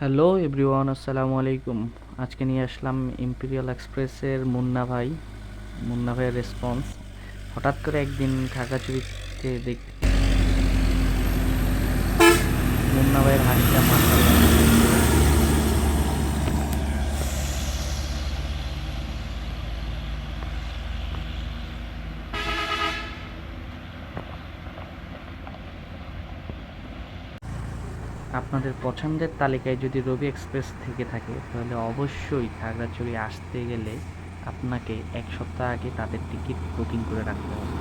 Hello everyone, আসসালামু আলাইকুম। আজকে নিয়ে আসলাম ইম্পিরিয়াল এক্সপ্রেসের মুন্না ভাই, মুন্না ভাইয়ের রেসপন্স হঠাৎ করে একদিন খাগড়াছড়িতে দেখ মুন্না ভাইয়ের হাসিটা মাসাল্লাহ আপনাদের পছন্দের তালিকায় যদি রবি এক্সপ্রেস থেকে থাকে, তাহলে অবশ্যই খাগড়াছড়ি আসতে গেলে আপনাকে এক সপ্তাহ আগে তাদের টিকিট বুকিং করে রাখতে হবে।